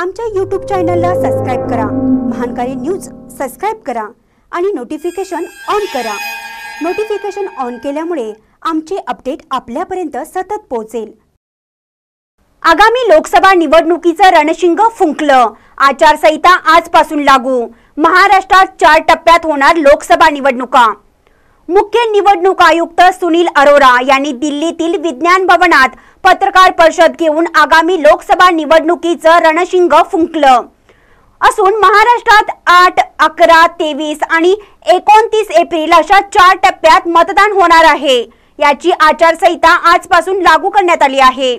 आमच्या यूट्यूब चॅनलला सबस्क्राईब करा. महानकारी न्यूज सबस्क्राईब करा आणि नोटिफिकेशन ऑन करा. नोटिफिकेशन ऑन केल्यामुळे आमचे अपडेट आपल्यापर्यंत सतत पोहोचेल. आगामी लोकसभा निवडणुकीचं रणशिंग फुंकलं. आचारसंहिता आजपासून लागू. महाराष्ट्रात चार टप्प्यात होणार लोकसभा निवडणुका. मुख्य निवडणूक आयुक्त सुनील अरोरा यांनी दिल्लीतील विज्ञान भवनात पत्रकार परिषद घेऊन आगामी लोकसभा निवडणुकीचं रणशिंग फुंकलं. असून महाराष्ट्रात आठ अकरा तेवीस आणि एकोणतीस एप्रिल अशा चार टप्प्यात मतदान होणार आहे. याची आचारसंहिता आजपासून लागू करण्यात आली आहे.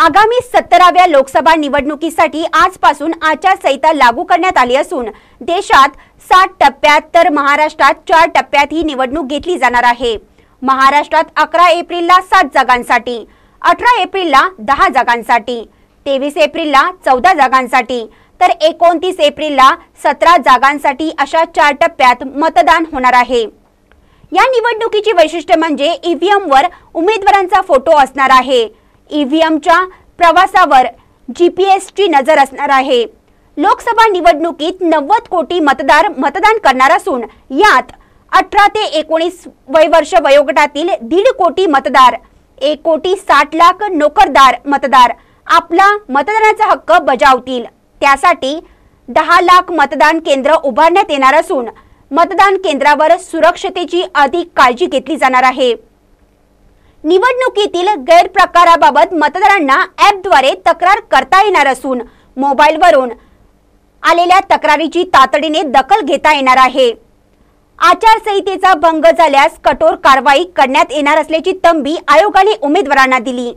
आगामी सत्तराव्या लोकसभा निवडणुकीसाठी आजपासून आचारसंहिता लागू करण्यात आली असून देशात सात टप्प्यात तर महाराष्ट्रात चार टप्प्यात ही निवडणूक घेतली जाणार आहे. महाराष्ट्रात अकरा एप्रिलला सात जागांसाठी अठरा एप्रिलला दहा जागांसाठी तेवीस एप्रिलला चौदा जागांसाठी तर एकोणतीस एप्रिलला सतरा जागांसाठी अशा चार टप्प्यात मतदान होणार आहे. या निवडणुकीची वैशिष्ट्य म्हणजे ईव्हीएमवर उमेदवारांचा फोटो असणार आहे. ईव्हीएमच्या प्रवासावर जीपीएसची नजर असणार आहे. लोकसभा निवडणुकीत नव्वद कोटी मतदार मतदान करणार असून यात अठरा ते एकोणीस वयवर्ष वयोगटातील दीड कोटी मतदार एक कोटी साठ लाख नोकरदार मतदार आपला मतदानाचा हक्क बजावतील. त्यासाठी दहा लाख मतदान केंद्र उभारण्यात येणार असून मतदान केंद्रावर सुरक्षतेची अधिक काळजी घेतली जाणार आहे. निवडणुकीतील गैरप्रकाराबाबत मतदारांना ॲपद्वारे तक्रार करता येणार असून मोबाईलवरून आलेल्या तक्रारीची तातडीने दखल घेता येणार आहे. आचारसंहितेचा भंग झाल्यास कठोर कारवाई करण्यात येणार असल्याची तंबी आयोगाने उमेदवारांना दिली.